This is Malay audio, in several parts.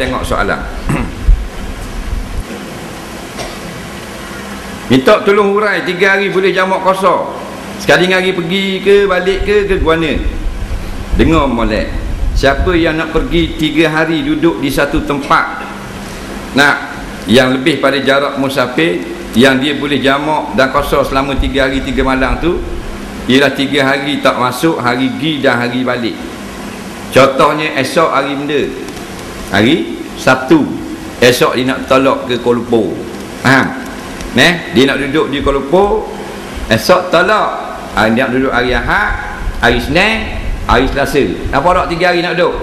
tengok soalan. Minta tolong hurai tiga hari boleh jamak kosong. Sekali hari pergi ke balik ke ke guana. Dengar molek. Siapa yang nak pergi tiga hari duduk di satu tempat? Nak yang lebih pada jarak musafir yang dia boleh jamak dan kosong selama tiga hari tiga malam tu ialah tiga hari tak masuk hari gi dan hari balik. Contohnya esok hari benda hari Sabtu. Esok dia nak tolak ke Kuala Lumpur. Faham? Neh, dia nak duduk di Kuala Lumpur esok tolak. Hari dia nak duduk hari Ahad hari Senin hari Selasa. Apa tak tiga hari nak duduk?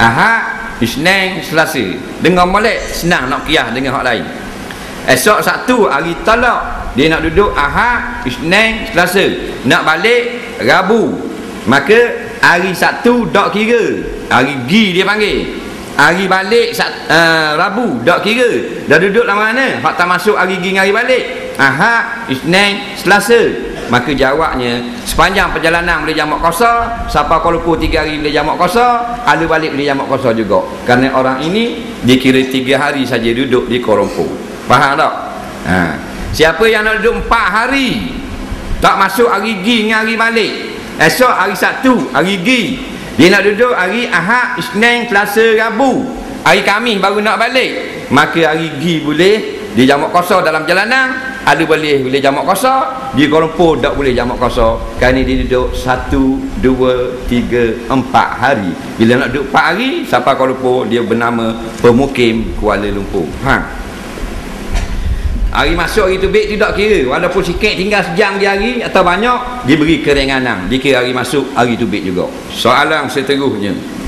Ahad Isnin Selasa. Dengar molek senang nak kiyah dengan hak lain. Esok Sabtu hari tolak dia nak duduk Ahad Isnin Selasa. Nak balik Rabu. Maka hari Sabtu tak kira. Hari Gi dia panggil hari balik uh, Rabu. Tak kira. Dah duduk lama mana? Hak tak masuk hari pergi hari balik. Ahad Isnin Selasa. Maka jawabnya sepanjang perjalanan boleh jamak kosa siapa Kuala Lumpur tiga hari boleh jamak kosa ada balik boleh jamak kosa juga. Kerana orang ini dikira tiga hari saja duduk di Kuala Lumpur. Faham tak? Ha. siapa yang nak duduk empat hari tak masuk hari dengan hari balik. Esok hari Sabtu hari pergi dia nak duduk hari Ahad, Isnin, Selasa, Rabu. Hari Khamis baru nak balik. Maka hari Gi boleh dia jamak kosong dalam jalanan, ada boleh boleh jamak kosong, di Kuala Lumpur tak boleh jamak kosong. Kerana dia duduk satu, dua, tiga, empat hari. Bila nak duduk empat hari, siapa Kuala Lumpur dia bernama pemukim Kuala Lumpur. Ha. Hari masuk hari tu baik tidak kira. Walaupun sikit tinggal sejam di hari Atau banyak Diberi keringanan. Dikira hari masuk hari tu baik juga. Soalan seterusnya